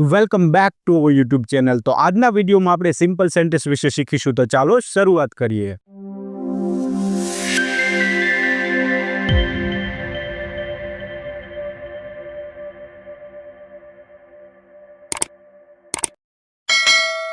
Welcome back to YouTube channel. તો આજના વિડીયોમાં આપણે સિમ્પલ સેન્ટેન્સ વિશે શીખીશું. તો ચાલો શરૂઆત કરીએ.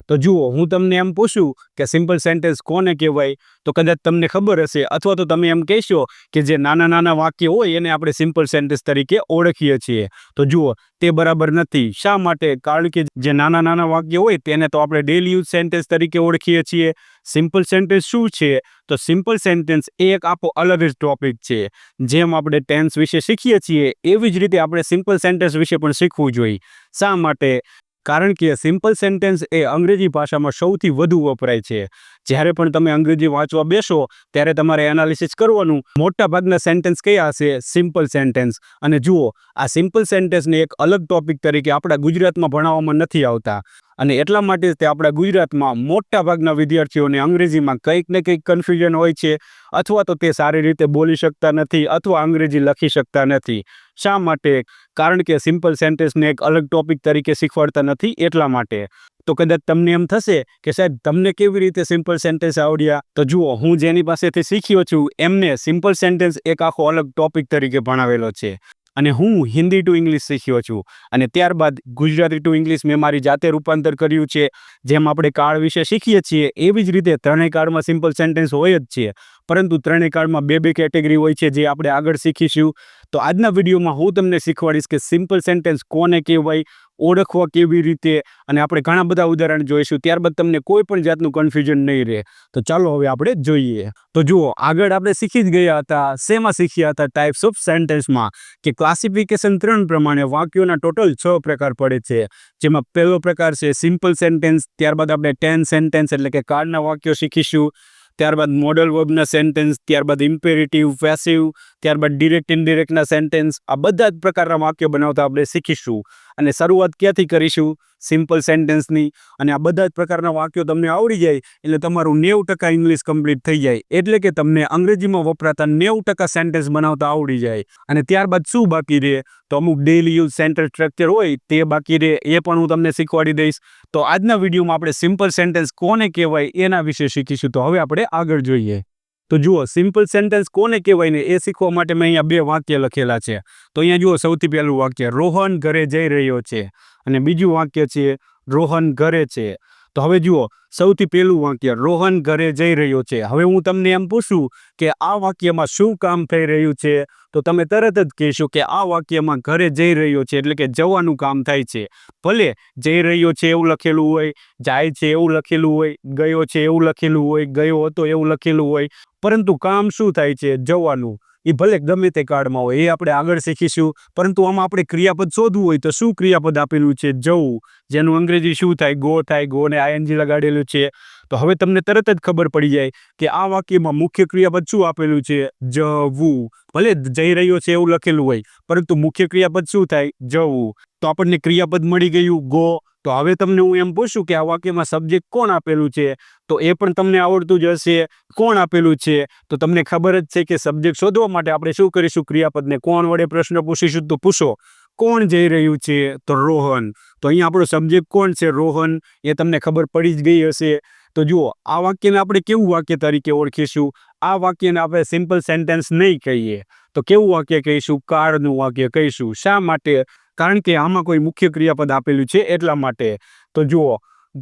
તો જુઓ, હું તમને એમ પૂછું કે સિમ્પલ સેન્ટેન્સ કોને કહેવાય? તો કદાચ તમને ખબર હશે, અથવા તો તમે એમ કહેશો કે જે નાના નાના વાક્ય હોય એને આપણે સિમ્પલ સેન્ટેન્સ તરીકે ઓળખીએ છીએ. તો જુઓ, તે બરાબર નથી. શા માટે? કારણ કે જે નાના નાના વાક્ય હોય તેને તો આપણે ડેલી યુઝ સેન્ટેન્સ તરીકે ઓળખીએ છીએ. સિમ્પલ સેન્ટેન્સ શું છે? તો સિમ્પલ સેન્ટેન્સ એ એક આપો અલગ જ ટોપિક છે. જેમ આપણે ટેન્સ વિશે શીખીએ છીએ, એવી જ રીતે આપણે સિમ્પલ સેન્ટેન્સ વિશે પણ શીખવું જોઈએ. શા માટે? કારણ કે સિમ્પલ સેન્ટેન્સ એ અંગ્રેજી ભાષામાં સૌથી વધુ વપરાય છે. જ્યારે પણ તમે અંગ્રેજી વાંચવા બેસો, ત્યારે તમારે એનાલિસિસ કરવાનું. મોટા ભાગના સેન્ટેન્સ કયા હશે? સિમ્પલ સેન્ટેન્સ અને જુઓ, આ સિમ્પલ સેન્ટેન્સને એક અલગ ટોપિક તરીકે આપણા ગુજરાતમાં ભણાવવામાં નથી આવતા. અને એટલા માટે તે આપણા ગુજરાતમાં મોટા ભાગના વિદ્યાર્થીઓને અંગ્રેજીમાં કંઈક ને કંઈક કન્ફ્યુઝન હોય છે, અથવા તો તે સારી રીતે બોલી શકતા નથી, અથવા અંગ્રેજી લખી શકતા નથી. શા માટે? કારણ કે સિમ્પલ સેન્ટેન્સને એક અલગ ટોપિક તરીકે શીખવાડતા નથી એટલા માટે. તો કદાચ તમને એમ થશે કે સાહેબ, તમને કેવી રીતે સિમ્પલ સેન્ટેન્સ આવડ્યા? તો જુઓ, હું જેની પાસેથી શીખ્યો છું, એમને સિમ્પલ સેન્ટેન્સ એક આખો અલગ ટોપિક તરીકે ભણાવેલો છે. અને હું હિન્દી ટુ ઇંગ્લિશ શીખ્યો છું. અને ત્યારબાદ ગુજરાતી ટુ ઇંગ્લિશ મેં મારી જાતે રૂપાંતર કર્યું છે, જેમ આપણે કાળ વિશે શીખીએ છીએ, એવી જ રીતે ત્રણેય કાળમાં સિમ્પલ સેન્ટેન્સ હોય જ છે. પરંતુ ત્રણેય કાળમાં બે બે કેટેગરી હોય છે જે આપણે આગળ શીખીશું. તો આજના વિડીયોમાં હું તમને શીખવાડીશ કે સિમ્પલ સેન્ટેન્સ કોને કહેવાય, ઓળખવા કેવી રીતે, અને આપણે ઘણા બધા ઉદાહરણ જોઈશું. ત્યારબાદ તમને કોઈ પણ જાતનું કન્ફ્યુઝન નહીં રહે. તો ચાલો હવે આપણે જોઈએ. તો જુઓ, આગળ આપણે શીખી જ ગયા હતા. શેમાં શીખ્યા હતા? ટાઈપ્સ ઓફ સેન્ટેન્સમાં કે ક્લાસિફિકેશન ત્રણ પ્રમાણે વાક્યોના ટોટલ છ પ્રકાર પડે છે. જેમાં પહેલો પ્રકાર છે સિમ્પલ સેન્ટેન્સ ત્યારબાદ આપણે ટેન સેન્ટેન્સ એટલે કે કાળના વાક્યો શીખીશું. ત્યારબાદ મોડલ વર્બના સેન્ટેન્સ ત્યારબાદ ઇમ્પેરેટિવ પેસિવ ત્યારબાદ ડિરેક્ટ ઇનડિરેક્ટના સેન્ટેન્સ આ બધા જ પ્રકારના વાક્યો બનાવતા આપણે શીખીશું. અને શરૂઆત ક્યાંથી કરીશું? સિમ્પલ સેન્ટેન્સની અને આ બધા જ પ્રકારના વાક્યો તમને આવડી જાય, એટલે તમારું નેવું ટકા ઇંગ્લિશ કમ્પ્લીટ થઈ જાય. એટલે કે તમને અંગ્રેજીમાં વપરાતા નેવું ટકા સેન્ટેન્સ બનાવતા આવડી જાય. અને ત્યારબાદ શું બાકી રહે? તો અમુક ડેલી યુઝ સેન્ટેન્સ સ્ટ્રક્ચર હોય, તે બાકી રહે. એ પણ હું તમને શીખવાડી દઈશ. તો આજના વિડીયોમાં આપણે સિમ્પલ સેન્ટેન્સ કોને કહેવાય એના વિશે શીખીશું. તો હવે આપણે આગળ જોઈએ. તો જુઓ સિમ્પલ સેન્ટેન્સ કોને કહેવાય ને એ શીખવા માટે મેં અહીંયા બે વાક્ય લખેલા છે. તો અહીંયા જુઓ, સૌથી પહેલું વાક્ય, રોહન ઘરે જઈ રહ્યો છે. અને બીજું વાક્ય છે, રોહન ઘરે છે. તો હવે જુઓ, સૌથી પહેલું વાક્ય, રોહન ઘરે જઈ રહ્યો છે. હવે હું તમને એમ પૂછું કે આ વાક્યમાં શું કામ થઈ રહ્યું છે? તો તમે તરત જ કહેશો કે આ વાક્યમાં ઘરે જઈ રહ્યો છે, એટલે કે જવાનું કામ થાય છે. ભલે જઈ રહ્યો છે એવું લખેલું હોય, જાય છે એવું લખેલું હોય, ગયો છે એવું લખેલું હોય, ગયો હતો એવું લખેલું હોય, પરંતુ કામ શું થાય છે? જવાનું. એ ભલે ગમે તે કાળમાં હોય, એ આપણે આગળ શીખીશું, પરંતુ આમાં આપણે ક્રિયાપદ શોધવું હોય તો શું ક્રિયાપદ આપેલું છે? જવું. જેનું અંગ્રેજી શું થાય? ગો થાય ગો ને આઈએનજી લગાડેલું છે. તો હવે તમને તરત જ ખબર પડી જાય કે આ વાક્યમાં મુખ્ય ક્રિયાપદ શું આપેલું છે? જવું. ભલે જઈ રહ્યો છે એવું લખેલું હોય, પરંતુ મુખ્ય ક્રિયાપદ શું થાય? જવું. તો આપણને ક્રિયાપદ મળી ગયું ગો. તો હવે તમને હું એમ પૂછું કે આ વાક્યમાં સબ્જેક્ટ કોણ આપેલું છે? તો એ પણ તમને આવડતું જ હશે. કોણ આપેલું છે? તો તમને ખબર જ છે કે સબ્જેક્ટ શોધવા માટે આપણે શું કરીશું? ક્રિયાપદને કોણ વડે પ્રશ્ન પૂછીશું તો પૂછો. કોણ જઈ રહ્યું છે? તો રોહન. તો અહીંયા આપણો સબ્જેક્ટ કોણ છે? રોહન. એ તમને ખબર પડી જ ગઈ હશે. તો જુઓ, આ વાક્યને આપણે કેવું વાક્ય તરીકે ઓળખીશું? આ વાક્યને આપણે સિમ્પલ સેન્ટેન્સ નહીં કહીએ. તો કેવું વાક્ય કહીશું? કાળનું વાક્ય કહીશું. શા માટે? કારણ કે આમાં કોઈ મુખ્ય ક્રિયાપદ આપેલું છે એટલા માટે. તો જુઓ,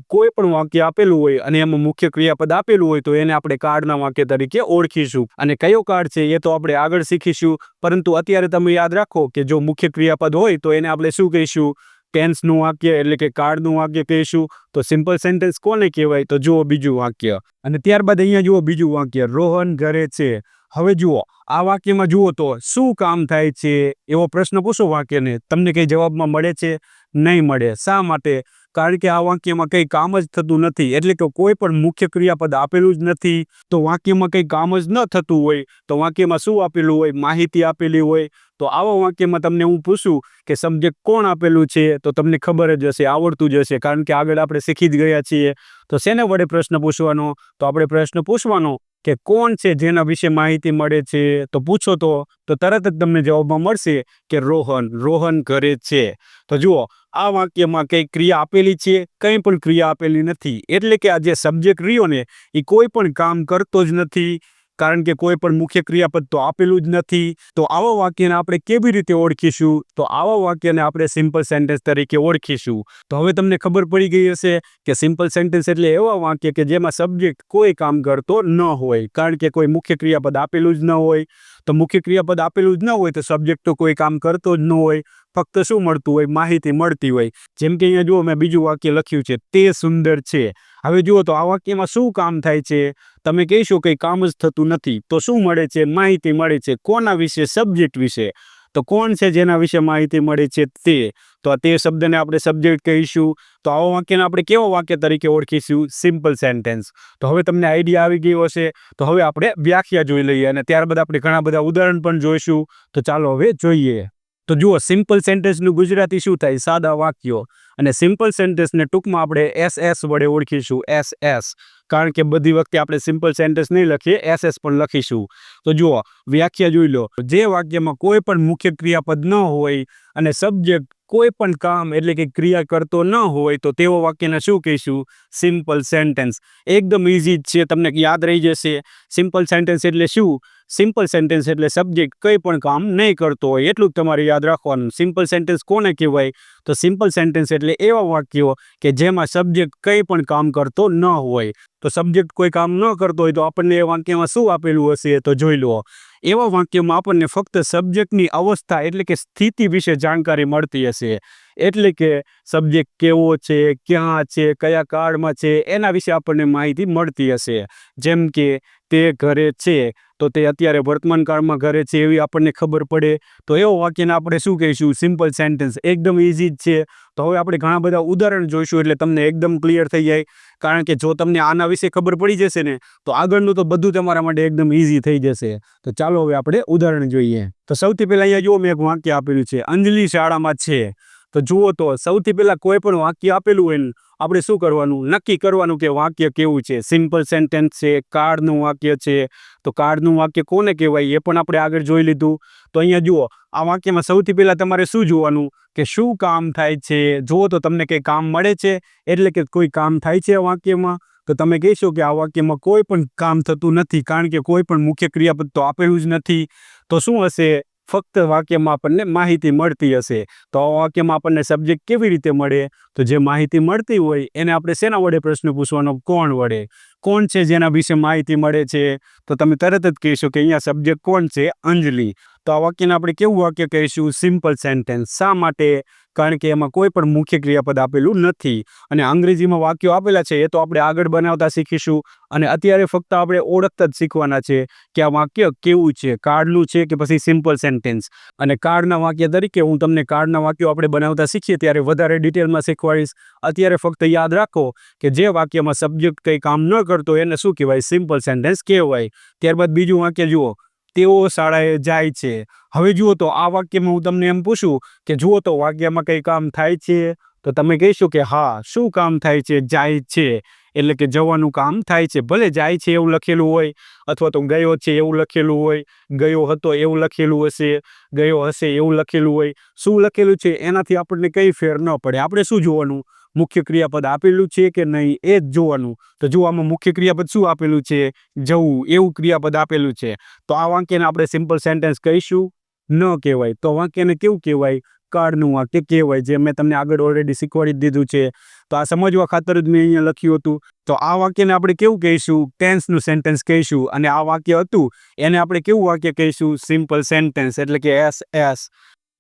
કોઈ પણ વાક્ય આપેલું હોય અને એમાં મુખ્ય ક્રિયાપદ આપેલું હોય તો એને આપણે કાર્ડના વાક્ય તરીકે ઓળખીશું. અને કયો કાર્ડ છે એ તો આપણે આગળ શીખીશું. પરંતુ અત્યારે તમે યાદ રાખો કે જો મુખ્ય ક્રિયાપદ હોય તો એને આપણે શું કહીશું? ટેન્સનું વાક્ય એટલે કે કાર્ડનું વાક્ય કહીશું, તો સિમ્પલ સેન્ટેન્સ કોને કહેવાય? તો જુઓ બીજું વાક્ય. અને ત્યારબાદ અહીંયા જુઓ બીજું વાક્ય. રોહન ઘરે છે. હવે જુઓ, આ વાક્યમાં જુઓ તો શું કામ થાય છે? એવો પ્રશ્ન પૂછો વાક્યને. તમને કંઈ જવાબમાં મળે છે? નહીં મળે. શા માટે? કારણ કે આ વાક્યમાં કંઈ કામ જ થતું નથી. એટલે કે કોઈ પણ મુખ્ય ક્રિયાપદ આપેલું જ નથી. તો વાક્યમાં કંઈ કામ જ ન થતું હોય, તો વાક્યમાં શું આપેલું હોય? માહિતી આપેલી હોય. તો આવા વાક્યમાં તમને હું પૂછું કે સબ્જેક્ટ કોણ આપેલું છે? તો તમને ખબર જ હશે, આવડતું જ હશે. કારણ કે આગળ આપણે શીખી જ ગયા છીએ. તો શેને વડે પ્રશ્ન પૂછવાનો? તો આપણે પ્રશ્ન પૂછવાનો કે કોણ છે જેના વિશે માહિતી મળે છે? તો પૂછો તો તો તરત જ તમને જવાબમાં મળશે કે રોહન. રોહન ઘરે છે. તો જુઓ આ વાક્યમાં કઈ ક્રિયા આપેલી છે? કંઈ પણ ક્રિયા આપેલી નથી. એટલે કે આ જે સબ્જેક્ટ રહ્યો ને, એ કોઈ પણ કામ કરતો જ નથી. કારણ કે કોઈ પણ મુખ્ય ક્રિયાપદ તો આપેલું જ નથી. તો આવા વાક્યને આપણે કેવી રીતે ઓળખીશું? તો આવા વાક્યને આપણે સિમ્પલ સેન્ટેન્સ તરીકે ઓળખીશું. તો હવે તમને ખબર પડી ગઈ હશે કે સિમ્પલ સેન્ટેન્સ એટલે એવા વાક્ય કે જેમાં સબ્જેક્ટ કોઈ કામ કરતો ન હોય. કારણ કે કોઈ મુખ્ય ક્રિયાપદ આપેલું જ ન હોય. તો મુખ્ય ક્રિયાપદ આપેલું જ ન હોય તો સબ્જેક્ટ તો કોઈ કામ કરતો જ ન હોય. ફક્ત શું મળતું હોય? માહિતી મળતી હોય. જેમ કે અહીંયા જુઓ મેં બીજું વાક્ય લખ્યું છે, તે સુંદર છે. હવે જુઓ તો આ વાક્યમાં શું કામ થાય છે? તમે કહેશો કંઈ કામ જ થતું નથી. તો શું મળે છે? માહિતી મળે છે. કોના વિશે? સબ્જેક્ટ વિશે. તો કોણ છે જેના વિશે માહિતી મળી છે તે? તો આ તે શબ્દને આપણે સબ્જેક્ટ કહીશું. તો આવા વાક્યને આપણે કેવો વાક્ય તરીકે ઓળખીશું? સિમ્પલ સેન્ટેન્સ તો હવે તમને આઈડિયા આવી ગયો હશે. તો હવે આપણે વ્યાખ્યા જોઈ લઈએ અને ત્યારબાદ આપણે ઘણા બધા ઉદાહરણ પણ જોઈશું. તો ચાલો હવે જોઈએ. તો જુઓ સિમ્પલ સેન્ટેન્સનું ગુજરાતી શું થાય? સાદા વાક્યો. અને સિમ્પલ સેન્ટેન્સને ટૂંકમાં આપણે એસ એસ વડે ઓળખીશું. એસ એસ કારણ કે બધી વખતે આપણે સિમ્પલ સેન્ટેન્સ નહીં લખીએ એસ એસ પણ લખીશું. તો જુઓ, વ્યાખ્યા જોઈ લો. જે વાક્યમાં કોઈ પણ મુખ્ય ક્રિયાપદ ન હોય અને સબ્જેક્ટ કોઈ પણ કામ એટલે કે ક્રિયા કરતો ન હોય, તો તેવો વાક્યને શું કહીશું? સિમ્પલ સેન્ટેન્સ એકદમ ઇઝી જ છે, તમને યાદ રહી જશે. સિમ્પલ સેન્ટેન્સ એટલે શું? સિમ્પલ સેન્ટેન્સ એટલે સબ્જેક્ટ કંઈ પણ કામ નહીં કરતો હોય, એટલું જ તમારે યાદ રાખવાનું. સિમ્પલ સેન્ટેન્સ કોને કહેવાય? તો સિમ્પલ સેન્ટેન્સ એટલે એવા વાક્યો કે જેમાં સબ્જેક્ટ કંઈ પણ કામ કરતો ન હોય. તો સબ્જેક્ટ કોઈ કામ ન કરતો હોય તો આપણને એ વાક્યમાં શું આપેલું હશે તો જોઈ લો. એવા વાક્યમાં આપણને ફક્ત સબ્જેક્ટની અવસ્થા એટલે કે સ્થિતિ વિશે જાણકારી મળતી હશે. એટલે કે સબ્જેક્ટ કેવો છે, ક્યાં છે, કયા કાળમાં છે, એના વિશે આપણને માહિતી મળતી હશે. જેમ કે તે ઘરે છે તો તે અત્યારે વર્તમાન કાળમાં ઘરે છે એવી આપણને ખબર પડે. તો એવો વાક્યને આપણે શું કહીશું? સિમ્પલ સેન્ટેન્સ એકદમ ઇઝી જ છે. તો હવે આપણે ઘણા બધા ઉદાહરણ જોઈશું એટલે તમને એકદમ ક્લિયર થઈ જાય. કારણ કે જો તમને આના વિશે ખબર પડી જશે ને, તો આગળનું તો બધું તમારા માટે એકદમ ઇઝી થઈ જશે. તો ચાલો હવે આપણે ઉદાહરણ જોઈએ. તો સૌથી પહેલાં અહીંયા જુઓ મેં એક વાક્ય આપેલું છે. અંજલિ શાળામાં છે. તો જુઓ તો સૌથી પહેલાં કોઈ પણ વાક્ય આપેલું હોય ને, આપણે શું કરવાનું? નક્કી કરવાનું કે વાક્ય કેવું છે? સિમ્પલ સેન્ટેન્સ છે કાર્ડનું વાક્ય છે. તો કાર્ડનું વાક્ય કોને કહેવાય? એ પણ આપણે આગળ જોઈ લીધું. તો અહીંયા જુઓ, આ વાક્યમાં સૌથી પહેલાં તમારે શું જોવાનું? કે શું કામ થાય છે? જુઓ તો તમને કંઈ કામ મળે છે? એટલે કે કોઈ કામ થાય છે આ વાક્યમાં? તો તમે કહેશો કે આ વાક્યમાં કોઈ પણ કામ થતું નથી, કારણ કે કોઈ પણ મુખ્ય ક્રિયાપદ તો આપેલું જ નથી. તો શું હશે? ફક્ત વાક્યમાં આપણને માહિતી મળતી હશે. તો આ વાક્યમાં આપણને સબ્જેક્ટ કેવી રીતે મળે? તો જે માહિતી મળતી હોય એને આપણે શેના વડે પ્રશ્ન પૂછવાનો, કોણ વડે? કોણ છે જેના વિશે માહિતી મળે છે? તો તમે તરત જ કહેશો કે અહીંયા સબ્જેક્ટ કોણ છે? અંજલિ. તો આ વાક્યને આપણે કેવું વાક્ય કહીશું? સિમ્પલ સેન્ટેન્સ શા માટે? કારણ કે એમાં કોઈ પણ મુખ્ય ક્રિયાપદ આપેલું નથી. અને અંગ્રેજીમાં વાક્યો આપેલા છે, એ તો આપણે આગળ બનાવતા શીખીશું. અને અત્યારે ફક્ત આપણે ઓળખતા જ શીખવાના છે કે આ વાક્ય કેવું છે? કાર્ડનું છે કે પછી સિમ્પલ સેન્ટેન્સ અને કાર્ડના વાક્ય તરીકે હું તમને કાર્ડના વાક્યો આપણે બનાવતા શીખીએ ત્યારે વધારે ડિટેલમાં શીખવાડીશ. અત્યારે ફક્ત યાદ રાખો કે જે વાક્યમાં સબ્જેક્ટ કંઈ કામ ન કરતો એને શું કહેવાય? સિમ્પલ સેન્ટેન્સ કહેવાય. ત્યારબાદ બીજું વાક્ય જુઓ. તેઓ શાળાએ જાય છે. હવે જુઓ તો આ વાક્યમાં હું તમને એમ પૂછું કે જુઓ તો વાક્યમાં કંઈ કામ થાય છે? તો તમે કહીશું કે હા, શું કામ થાય છે? જાય છે. એટલે કે જવાનું કામ થાય છે. ભલે જાય છે એવું લખેલું હોય અથવા તો ગયો છે એવું લખેલું હોય, ગયો હતો એવું લખેલું હશે, ગયો હશે એવું લખેલું હોય. શું લખેલું છે? એનાથી આપણને કંઈ ફેર ન પડે. આપણે શું જોવાનું? મુખ્ય ક્રિયાપદ આપેલું છે કે નહીં એ જ જોવાનું. તો જો આમાં મુખ્ય ક્રિયાપદ શું આપેલું છે? જવું, એવું ક્રિયાપદ આપેલું છે. તો આ વાક્યને આપણે સિમ્પલ સેન્ટેન્સ કહીશું. ન કહેવાય. તો વાક્યને કેવું કહેવાય? કાળનું વાક્ય કહેવાય, જે મેં તમને આગળ ઓલરેડી શીખવાડી દીધું છે. તો આ સમજવા ખાતર જ મેં અહીંયા લખ્યું હતું. તો આ વાક્યને આપણે કેવું કહીશું? ટેન્સનું સેન્ટેન્સ કહીશું. અને આ વાક્ય હતું. એને આપણે કેવું વાક્ય કહીશું? સિમ્પલ સેન્ટેન્સ એટલે કે એસ એસ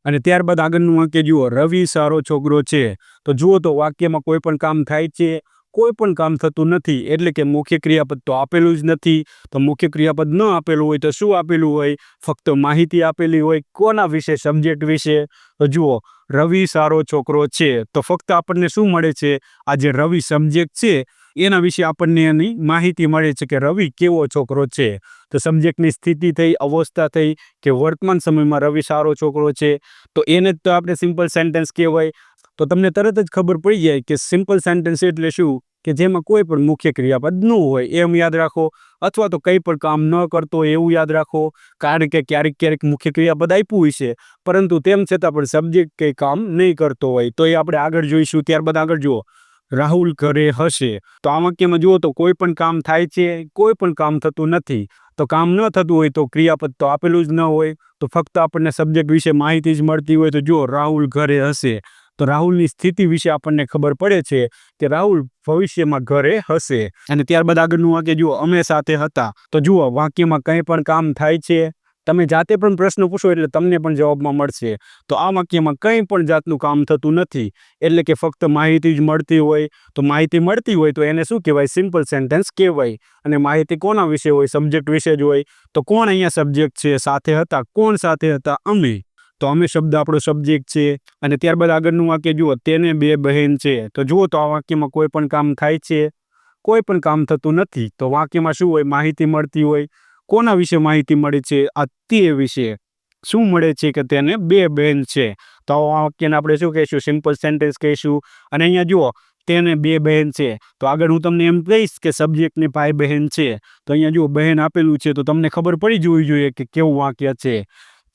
અને ત્યારબાદ આગળનું વાક્ય જુઓ, રવિ સારો છોકરો છે. તો જુઓ તો વાક્યમાં કોઈ પણ કામ થાય છે, કોઈ પણ કામ થતું નથી, એટલે કે મુખ્ય ક્રિયાપદ તો આપેલું જ નથી. તો મુખ્ય ક્રિયાપદ ન આપેલું હોય તો શું આપેલું હોય? ફક્ત માહિતી આપેલી હોય, કોના વિશે, સબ્જેક્ટ વિશે? તો જુઓ, રવિ સારો છોકરો છે. તો ફક્ત આપણને શું મળે છે? આ જે રવિ સબ્જેક્ટ છે એના વિશે આપણને એની માહિતી મળે છે કે રવિ કેવો છોકરો છે. તો સબ્જેક્ટની સ્થિતિ થઈ, અવસ્થા થઈ કે વર્તમાન સમયમાં રવિ સારો છોકરો છે. તો એને જ તો આપણે સિમ્પલ સેન્ટેન્સ કહેવાય. તો તમને તરત જ ખબર પડી જાય કે સિમ્પલ સેન્ટેન્સ એટલે શું? કે જેમાં કોઈ પણ મુખ્ય ક્રિયાપદ ન હોય, એમ યાદ રાખો. અથવા તો કંઈ પણ કામ ન કરતો હોય, એવું યાદ રાખો. કારણ કે ક્યારેક ક્યારેક મુખ્ય ક્રિયાપદ આપ્યું હોય છે. પરંતુ તેમ છતાં પણ સબ્જેક્ટ કંઈ કામ નહીં કરતો હોય. તો એ આપણે આગળ જોઈશું. ત્યારબાદ આગળ જુઓ. રાહુલ ઘરે હશે. તો આ વાક્યમાં જુઓ તો કોઈ પણ કામ થાય છે, કોઈ પણ કામ થતું નથી. તો કામ ન થતું હોય તો ક્રિયાપદ તો આપેલું જ ન હોય. તો ફક્ત આપણને સબ્જેક્ટ વિશે માહિતી જ મળતી હોય તો જુઓ રાહુલ ઘરે હશે. તો રાહુલની સ્થિતિ વિશે આપણને ખબર પડે છે કે રાહુલ ભવિષ્યમાં ઘરે હશે. અને ત્યારબાદ આગળનું વાક્ય જુઓ, અમે સાથે હતા. તો જુઓ વાક્યમાં કંઈ પણ કામ થાય છે? તમે જાતે પણ પ્રશ્ન પૂછો એટલે તમને પણ જવાબમાં મળશે. તો આ વાક્યમાં કંઈ પણ જાતનું કામ થતું નથી. એટલે કે ફક્ત માહિતી જ મળતી હોય. તો માહિતી મળતી હોય તો એને શું કહેવાય? સિમ્પલ સેન્ટેન્સ કહેવાય. અને માહિતી કોના વિશે હોય? સબ્જેક્ટ વિશે જ હોય. તો કોણ અહીંયા સબ્જેક્ટ છે? સાથે હતા? કોણ સાથે હતા? અમે. તો અમે શબ્દ આપણો સબ્જેક્ટ છે. અને ત્યારબાદ આગળનું વાક્ય જુઓ. તેને બે બહેન છે. તો જુઓ તો આ વાક્યમાં કોઈ પણ કામ થાય છે? કોઈ પણ કામ થતું નથી. તો વાક્યમાં શું હોય? માહિતી મળતી હોય. કોના વિશે માહિતી મળે છે? આ તે વિશે શું મળે છે કે તેને બે બહેન છે? તો આ વાક્યને આપણે શું કહીશું? સિમ્પલ સેન્ટેન્સ કહીશું. અને અહીંયા જુઓ, તેને બે બહેન છે. તો આગળ હું તમને એમ કહીશ કે સબ્જેક્ટની ભાઈ બહેન છે. તો અહીંયા જુઓ, બહેન આપેલું છે. તો તમને ખબર પડી જવી જોઈએ કે કેવું વાક્ય છે.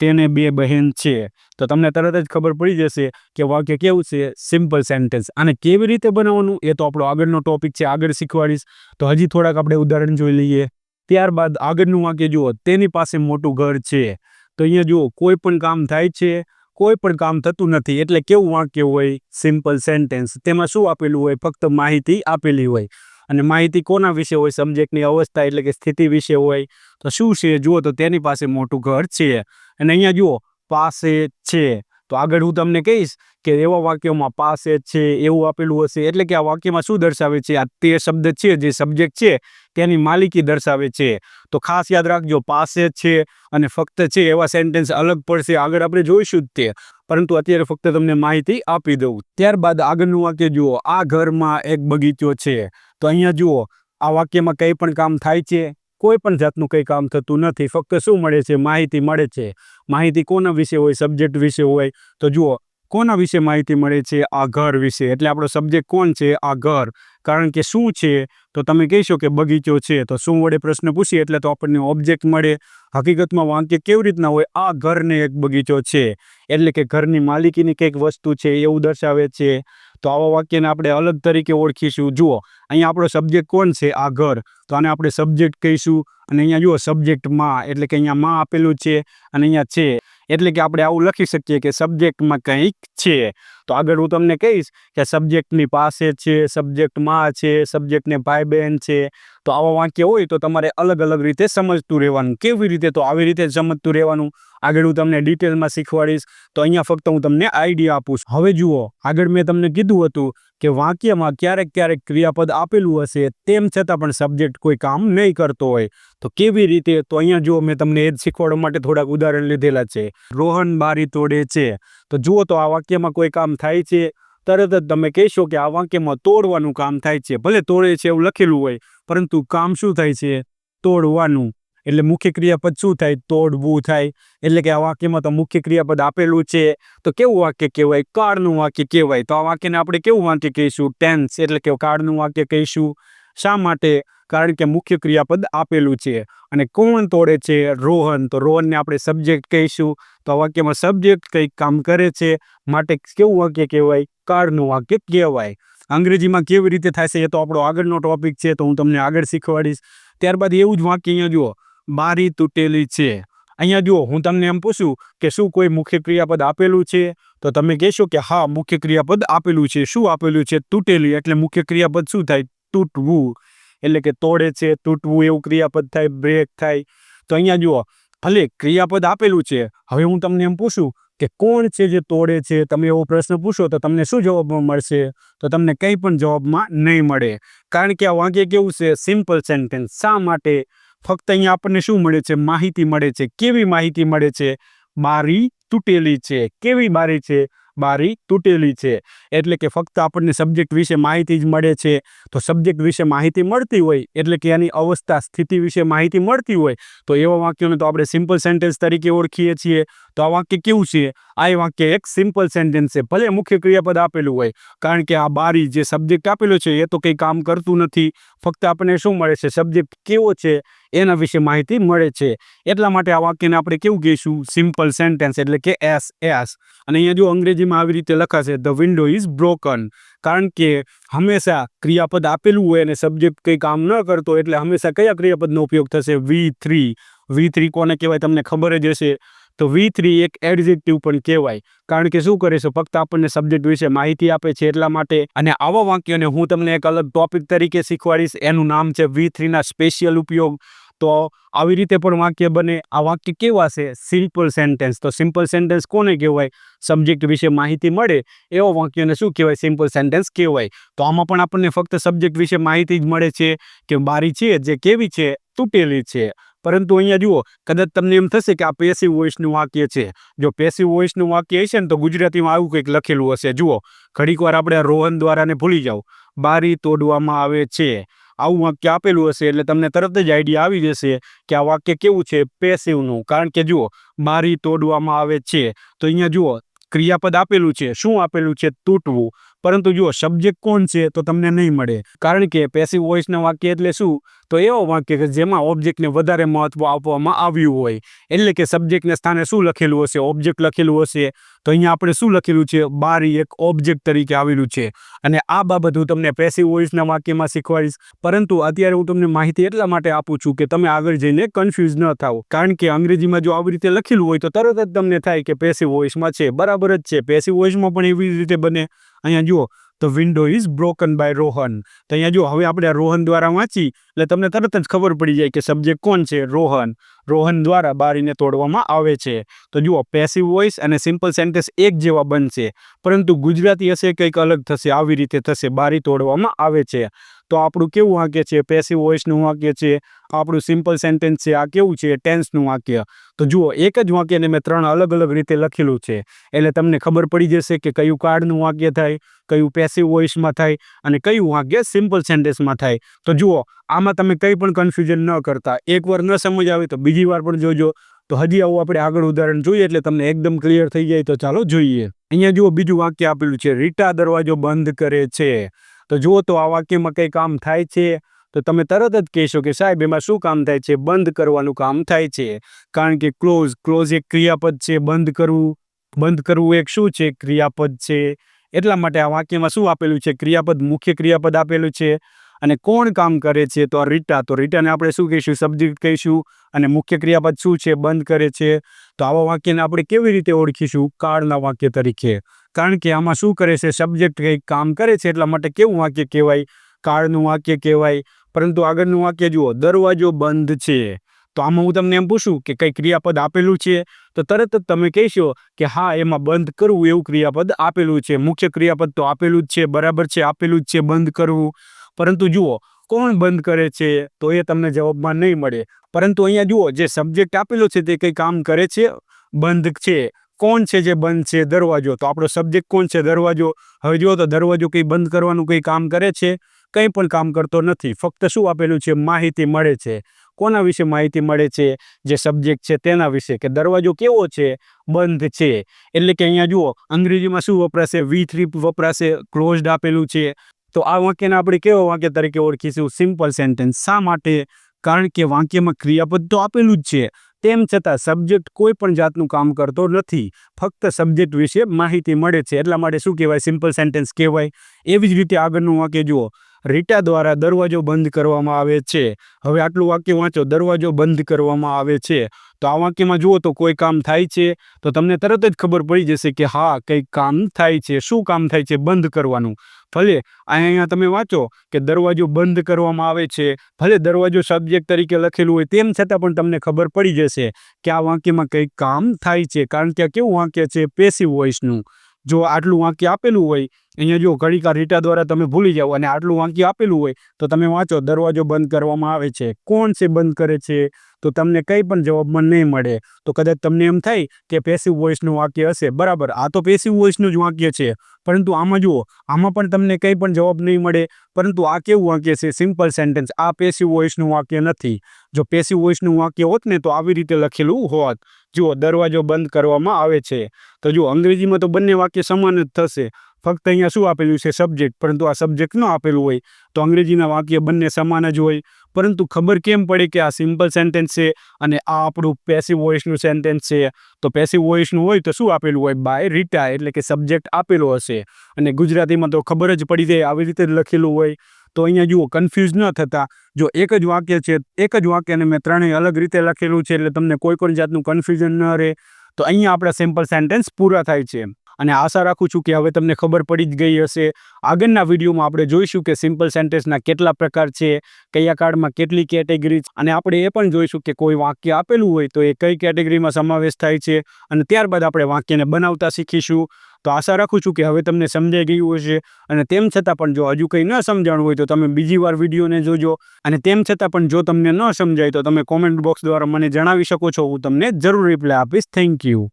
તેને બે બહેન છે. તો તમને તરત જ ખબર પડી જશે કે વાક્ય કેવું છે. સિમ્પલ સેન્ટેન્સ અને કેવી રીતે બનાવવાનું? એ તો આપણો આગળનો ટોપિક છે. આગળ શીખવાડીશ. તો હજી થોડાક આપણે ઉદાહરણ જોઈ લઈએ. ત્યારબાદ આગળનું વાક્ય જુઓ, તેની પાસે મોટું ઘર છે. તો અહીંયા જુઓ, કોઈ પણ કામ થાય છે, કોઈ પણ કામ થતું નથી, એટલે કેવું વાક્ય હોય? સિમ્પલ સેન્ટેન્સ તેમાં શું આપેલું હોય? ફક્ત માહિતી આપેલી હોય. અને માહિતી કોના વિશે હોય? સબ્જેક્ટની અવસ્થા એટલે કે સ્થિતિ વિશે હોય. તો શું છે? જુઓ, તો તેની પાસે મોટું ઘર છે. અને અહીંયા જુઓ, પાસે છે. તો આગળ હું તમને કહીશ કે એવા વાક્યોમાં પાસે છે, એવું આપેલું હશે, એટલે કે આ વાક્યમાં શું દર્શાવે છે? આ તે શબ્દ છે જે સબ્જેક્ટ છે, તેની માલિકી દર્શાવે છે. તો ખાસ યાદ રાખજો, પાસે છે અને ફક્ત છે એવા સેન્ટેન્સ અલગ પડશે. આગળ આપણે જોઈશું જ તે. પરંતુ અત્યારે ફક્ત તમને માહિતી આપી દઉં. ત્યારબાદ આગળનું વાક્ય જુઓ. આ ઘરમાં એક બગીચો છે. તો અહીંયા જુઓ, આ વાક્યમાં કંઈ પણ કામ થાય છે? કોઈ પણ જાતનું કંઈ કામ થતું નથી. ફક્ત શું મળે છે? માહિતી મળે છે. માહિતી કોના વિશે હોય? સબ્જેક્ટ વિશે હોય? તો જુઓ, કોના વિશે માહિતી મળે છે? આ ઘર વિશે. એટલે આપણો સબ્જેક્ટ કોણ છે? આ ઘર. કારણ કે શું છે? તો તમે કહેશો કે બગીચો છે. તો શું વડે પ્રશ્ન પૂછીએ? એટલે તો આપણને ઓબ્જેક્ટ મળે. હકીકતમાં વાક્ય કેવી રીતના હોય? આ ઘરને એક બગીચો છે. એટલે કે ઘરની માલિકીની કંઈક વસ્તુ છે, એવું દર્શાવે છે. તો આવા વાક્યને આપણે અલગ તરીકે ઓળખીશું. જુઓ, અહીંયા આપણો સબ્જેક્ટ કોણ છે? આ ઘર. તો આને આપણે સબ્જેક્ટ કહીશું. અને અહીંયા જુઓ સબ્જેક્ટમાં એટલે કે અહીંયા માં આપેલું છે અને અહીંયા છે. એટલે કે આપણે આવું લખી શકીએ કે સબ્જેક્ટમાં કંઈક છે. તો આગળ હું તમને કહીશ કે સબ્જેક્ટની પાસે છે સબ્જેક્ટમાં છે સબ્જેક્ટને ભાઈ બહેન છે. તો આવા વાક્ય હોય તો તમારે અલગ અલગ રીતે સમજતું રહેવાનું. કેવી રીતે તો આવી રીતે સમજતું રહેવાનું? આગળ હું તમને ડિટેલમાં શીખવાડીશ. તો અહીંયા ફક્ત હું તમને આઈડિયા આપું છું. હવે જુઓ, આગળ મેં તમને કીધું હતું કે વાક્યમાં ક્યારેક ક્યારેક ક્રિયાપદ આપેલું હશે, તેમ છતાં પણ સબ્જેક્ટ કોઈ કામ નહીં કરતો હોય. તો કેવી રીતે? તો અહીંયા જુઓ, મેં તમને એ જ શીખવાડવા માટે થોડાક ઉદાહરણ લીધેલા છે. રોહન બારી તોડે છે. તો જુઓ તો આ વાક્યમાં કોઈ કામ થાય છે? તરત જ તમે કહેશો કે આ વાક્યમાં તોડવાનું કામ થાય છે. ભલે તોડે છે એવું લખેલું હોય, પરંતુ કામ શું થાય છે? તોડવાનું. એટલે મુખ્ય ક્રિયાપદ શું થાય? તોડવું થાય. એટલે કે આ વાક્યમાં તો મુખ્ય ક્રિયાપદ આપેલું છે. તો કેવું વાક્ય કહેવાય? કાળનું વાક્ય કહેવાય. તો આ વાક્યને આપણે કેવું વાક્ય કહીશું? ટેન્સ એટલે કે કાળનું વાક્ય કહીશું. શા માટે? કારણ કે મુખ્ય ક્રિયાપદ આપેલું છે. અને કોણ તોડે છે? રોહન. તો રોહનને આપણે સબ્જેક્ટ કહીશું. તો વાક્યમાં સબ્જેક્ટ કંઈક કામ કરે છે. માટે કેવું વાક્ય કહેવાય? કાળનું વાક્ય કહેવાય. અંગ્રેજીમાં કેવી રીતે થાય છે એ તો આપણો આગળનો ટોપિક છે તો હું તમને આગળ શીખવાડીશ. ત્યારબાદ એવું જ વાક્ય અહીંયા જુઓ. બારી તૂટેલી છે. અહીંયા જુઓ, હું તમને એમ પૂછું કે શું કોઈ મુખ્ય ક્રિયાપદ આપેલું છે? તો તમે કહેશો કે હા, મુખ્ય ક્રિયાપદ આપેલું છે. શું આપેલું છે? તૂટેલી. એટલે મુખ્ય ક્રિયાપદ શું થાય? તૂટવું, એટલે કે તોડે છે, તૂટવું, એવું ક્રિયાપદ થાય બ્રેક થાય. તો અહીંયા જુઓ, ભલે ક્રિયાપદ આપેલું છે, હવે હું તમને એમ પૂછું કે કોણ છે જે તોડે છે? તમે એવો પ્રશ્ન પૂછો તો તમને શું જવાબમાં મળશે? તો તમને કંઈ પણ જવાબમાં નહીં મળે. કારણ કે આ વાક્ય કેવું છે? સિમ્પલ સેન્ટેન્સ શા માટે? ફક્ત અહીંયા આપણને શું મળે છે? માહિતી મળે છે. કેવી માહિતી મળે છે? બારી તૂટેલી છે. કેવી બારી છે? બારી તૂટેલી છે. એટલે કે ફક્ત આપણને સબ્જેક્ટ વિશે માહિતી જ મળે છે. તો સબ્જેક્ટ વિશે માહિતી મળતી હોય, એટલે કે એની અવસ્થા, સ્થિતિ વિશે માહિતી મળતી હોય, તો એવા વાક્યોને તો આપણે સિમ્પલ સેન્ટેન્સ તરીકે ઓળખીએ છીએ. તો આ વાક્ય કેવું છે? આ વાક્ય એક સિમ્પલ સેન્ટેન્સ છે. ભલે મુખ્ય ક્રિયાપદ આપેલું હોય, કારણ કે આ બારી જે સબ્જેક્ટ આપેલો છે, એ તો કંઈ કામ કરતું નથી. ફક્ત આપણને શું મળે છે? સબ્જેક્ટ કેવો છે? એના વિશે માહિતી મળે છે. એટલા માટે આ વાક્યને આપણે કેવું કહીશું? સિમ્પલ સેન્ટેન્સ એટલે કે એસ એસ અને અહીંયા જો અંગ્રેજીમાં આવી રીતે લખાશે ધ વિન્ડો ઇઝ બ્રોકન કારણ કે હંમેશા ક્રિયાપદ આપેલું હોય અને સબ્જેક્ટ કંઈ કામ ન કરતો, એટલે હંમેશા કયા ક્રિયાપદનો ઉપયોગ થશે? વી થ્રી વી થ્રી કોને કહેવાય? તમને ખબર જ હશે. તો વી થ્રી એક એડજેક્ટિવ પણ કહેવાય. કારણ કે શું કરે છે? ફક્ત આપણને સબ્જેક્ટ વિશે માહિતી આપે છે એટલા માટે. અને આવા વાક્યોને હું તમને એક અલગ ટોપિક તરીકે શીખવાડીશ. એનું નામ છે વી થ્રીના સ્પેશિયલ ઉપયોગ. તો આવી રીતે પણ વાક્ય બને. આ વાક્ય કેવા છે? સિમ્પલ સેન્ટેન્સ તો સિમ્પલ સેન્ટેન્સ કોને કહેવાય? સબ્જેક્ટ વિશે માહિતી મળે. એવો વાક્યને શું કહેવાય? સિમ્પલ સેન્ટેન્સ કહેવાય. તો આમાં પણ આપણને ફક્ત સબ્જેક્ટ વિશે માહિતી જ મળે છે કે બારી છે જે કેવી છે? તૂટેલી છે. પરંતુ અહીંયા જુઓ, કદાચ તમને એમ થશે કે આ પેસિવ વોઇસનું વાક્ય છે. જો પેસિવ વોઇસનું વાક્ય હશે ને તો ગુજરાતીમાં આવું કંઈક લખેલું હશે. જુઓ, ઘડીક વાર આપણે રોહન દ્વારાને ભૂલી જાઓ. બારી તોડવામાં આવે છે. આવું વાક્ય આપેલું હશે એટલે તમને તરત જ આઈડિયા આવી જશે કે આ વાક્ય કેવું છે પેસિવનું કારણ કે જુઓ, બારી તોડવામાં આવે છે. તો અહીંયા જુઓ, ક્રિયાપદ આપેલું છે. શું આપેલું છે? તૂટવું. પરંતુ જુઓ સબ્જેક્ટ કોણ છે તો તમને નહીં મળે. કારણ કે પેસિવ વોઇસના વાક્ય એટલે શું? તો એવો વાક્ય કે જેમાં ઓબ્જેક્ટને વધારે મહત્વ આપવામાં આવ્યું હોય. એટલે કે સબ્જેક્ટને સ્થાને શું લખેલું હશે? ઓબ્જેક્ટ લખેલું હશે. તો અહીંયા આપણે શું લખેલું છે? બારી એક ઓબ્જેક્ટ તરીકે આવેલું છે. અને આ બાબત હું તમને પેસિવ વોઇસના વાક્યમાં શીખવાડીશ. પરંતુ અત્યારે હું તમને માહિતી એટલા માટે આપું છું કે તમે આગળ જઈને કન્ફ્યુઝ ન થાઓ. કારણ કે અંગ્રેજીમાં જો આવી રીતે લખેલું હોય તો તરત જ તમને થાય કે પેસિવ વોઇસમાં છે. બરાબર જ છે. પેસિવ વોઇસમાં પણ એવી રીતે બને. અહીંયા જુઓ the window is broken by Rohan. તો અહીંયા જુઓ, હવે આપણે આ રોહન દ્વારા વાંચી, એટલે તમને તરત જ ખબર પડી જાય કે સબ્જેક્ટ કોણ છે? રોહન. રોહન દ્વારા બારીને તોડવામાં આવે છે. તો જુઓ પેસિવ વોઇસ અને સિમ્પલ સેન્ટેન્સ એક જેવા બનશે. પરંતુ ગુજરાતી હશે કંઈક અલગ થશે, આવી રીતે થશે, બારી તોડવામાં આવે છે. તો આપણું કેવું વાક્ય છે? પેસિવ વોઇસનું વાક્ય છે. આપણું સિમ્પલ સેન્ટેન્સ છે. આ કેવું છે? ટેન્સનું વાક્ય. તો જુઓ, એક જ વાક્યને મેં ત્રણ અલગ અલગ રીતે લખેલું છે. એટલે તમને ખબર પડી જશે કે કયું કાર્ડનું વાક્ય થાય, કયું પેસિવ વોઇસમાં થાય અને કયું વાક્ય સિમ્પલ સેન્ટેન્સમાં થાય. તો જુઓ, આમાં તમે કંઈ પણ કન્ફ્યુઝન ન કરતા. એકવાર ન સમજ આવે તો બીજી વાર પણ જોજો. તો હજી આવું આપણે આગળ ઉદાહરણ જોઈએ એટલે તમને એકદમ ક્લિયર થઈ જાય તો ચાલો જોઈએ. અહીંયા જુઓ, બીજું વાક્ય આપેલું છે. રીટા દરવાજો બંધ કરે છે. તો જુઓ તો આ વાક્યમાં કંઈ કામ થાય છે? તો તમે તરત જ કહેશો કે સાહેબ, એમાં શું કામ થાય છે? બંધ કરવાનું કામ થાય છે. કારણ કે ક્લોઝ ક્લોઝ એક ક્રિયાપદ છે, બંધ કરવું બંધ કરવું એક શું છે? ક્રિયાપદ છે. એટલા માટે આ વાક્યમાં શું આપેલું છે? ક્રિયાપદ, મુખ્ય ક્રિયાપદ આપેલું છે. અને કોણ કામ કરે છે? તો રીટા, તો રીટાને આપણે શું કહીશું? સબ્જેક્ટ કહીશું. અને મુખ્ય ક્રિયાપદ શું છે? બંધ કરે છે. તો આવા વાક્યને આપણે કેવી રીતે ઓળખીશું? કાળના વાક્ય તરીકે. કારણ કે આમાં શું કરે છે સબ્જેક્ટ કંઈક કામ કરે છે એટલા માટે કેવું વાક્ય કહેવાય? કાળનું વાક્ય કહેવાય. પરંતુ આગળનું વાક્ય જુઓ, દરવાજો બંધ છે. તો આમાં હું તમને એમ પૂછું કે કંઈ ક્રિયાપદ આપેલું છે? તો તરત જ તમે કહેશો કે હા, એમાં બંધ કરવું એવું ક્રિયાપદ આપેલું છે. મુખ્ય ક્રિયાપદ તો આપેલું જ છે, બરાબર છે, આપેલું જ છે, બંધ કરવું. પરંતુ જુઓ, કોણ બંધ કરે છે? તો એ તમને જવાબમાં નહીં મળે. પરંતુ અહીંયા જુઓ, જે સબ્જેક્ટ આપેલો છે તે કંઈ કામ કરે છે? બંધ છે. કોણ છે જે બંધ છે દરવાજો? તો આપણો સબ્જેક્ટ કોણ છે? દરવાજો? હવે જુઓ તો દરવાજો કંઈ બંધ કરવાનું કંઈ કામ કરે છે? કંઈ પણ કામ કરતો નથી. ફક્ત શું આપેલું છે? માહિતી મળે છે. કોના વિશે માહિતી મળે છે? જે સબ્જેક્ટ છે તેના વિશે. કે દરવાજો કેવો છે? બંધ છે. એટલે કે અહીંયા જુઓ, અંગ્રેજીમાં શું વપરાશે? વી થ્રી વપરાશે. ક્લોઝડ આપેલું છે. તો આ વાક્યને આપણે કેવા વાક્ય તરીકે ઓળખીશું? સિમ્પલ સેન્ટેન્સ શા માટે? કારણ કે વાક્યમાં ક્રિયાપદ તો આપેલું જ છે. તેમ છતાં સબ્જેક્ટ કોઈ પણ જાતનું કામ કરતો નથી. ફક્ત સબ્જેક્ટ વિશે માહિતી મળે છે. એટલા માટે શું કહેવાય? સિમ્પલ સેન્ટેન્સ કહેવાય. એવી જ રીતે આગળનું વાક્ય જુઓ. રીટા દ્વારા દરવાજો બંધ કરવામાં આવે છે. હવે આટલું વાક્ય વાંચો. દરવાજો બંધ કરવામાં આવે છે. તો આ વાક્યમાં જુઓ તો કોઈ કામ થાય છે? તો તમને તરત જ ખબર પડી જશે કે હા કંઈક કામ થાય છે. શું કામ થાય છે? બંધ કરવાનું. ભલે અહીંયા તમે વાંચો કે દરવાજો બંધ કરવામાં આવે છે, ભલે દરવાજો સબ્જેક્ટ તરીકે લખેલું હોય તેમ છતાં પણ તમને ખબર પડી જશે કે આ વાક્યમાં કંઈક કામ થાય છે. કારણ કે આ કેવું વાક્ય છે? પેસિવ વોઇસનું જો આટલું વાક્ય આપેલું હોય, અહીંયા જો ઘડીકા રીટા દ્વારા તમે ભૂલી જાઓ અને આટલું વાક્ય આપેલું હોય, તો તમે વાંચો, દરવાજો બંધ કરવામાં આવે છે. કોણ છે બંધ કરે છે? તો તમને કંઈ પણ જવાબમાં નહીં મળે. તો કદાચ તમને એમ થાય કે પેસિવ વોઇસનું વાક્ય હશે. બરાબર, આ તો પેસિવ વોઇસનું જ વાક્ય છે. પરંતુ આમાં જુઓ, આમાં પણ તમને કંઈ પણ જવાબ નહીં મળે. પરંતુ આ કેવું વાક્ય છે? સિમ્પલ સેન્ટેન્સ આ પેસિવ વોઇસનું વાક્ય નથી. જો પેસિવ વોઇસનું વાક્ય હોત ને, તો આવી રીતે લખેલું હોત. જુઓ, દરવાજો બંધ કરવામાં આવે છે. તો જુઓ, અંગ્રેજીમાં તો બંને વાક્ય સમાન જ થશે. ફક્ત અહીંયા શું આપેલું છે? સબ્જેક્ટ પરંતુ આ સબ્જેક્ટ ન આપેલું હોય તો અંગ્રેજીના વાક્ય બંને સમાન જ હોય. પરંતુ ખબર કેમ પડે કે આ સિમ્પલ સેન્ટેન્સ છે અને આ આપણું પેસિવ વોઇસનું સેન્ટેન્સ છે? તો પેસિવ વોઇસનું હોય તો શું આપેલું હોય? બાય રીટા એટલે કે સબ્જેક્ટ આપેલો હશે. અને ગુજરાતીમાં તો ખબર જ પડી જાય આવી રીતે જ લખેલું હોય. તો અહીંયા જુઓ કન્ફ્યુઝ ન થતા. જો એક જ વાક્ય છે, એક જ વાક્યને મેં ત્રણેય અલગ રીતે લખેલું છે એટલે તમને કોઈ પણ જાતનું કન્ફ્યુઝન ન રહે. તો અહીંયા આપણા સિમ્પલ સેન્ટેન્સ પૂરા થાય છે. અને આશા રાખું છું કે હવે તમને ખબર પડી જ ગઈ હશે. આગળના વિડીયોમાં આપણે જોઈશું કે સિમ્પલ સેન્ટેન્સના કેટલા પ્રકાર છે, કયા કાર્ડમાં કેટલી કેટેગરી અને આપણે એ પણ જોઈશું કે કોઈ વાક્ય આપેલું હોય તો એ કઈ કેટેગરીમાં સમાવેશ થાય છે અને ત્યારબાદ આપણે વાક્યને બનાવતા શીખીશું. તો આશા રાખું છું કે હવે તમને સમજાઈ ગયું હશે અને તેમ છતાં પણ જો હજુ કંઈ ન સમજાણું હોય તો તમે બીજી વાર વિડીયોને જોજો અને તેમ છતાં પણ જો તમને ન સમજાય તો તમે કોમેન્ટ બોક્સ દ્વારા મને જણાવી શકો છો. હું તમને જરૂર રિપ્લાય આપીશ. Thank you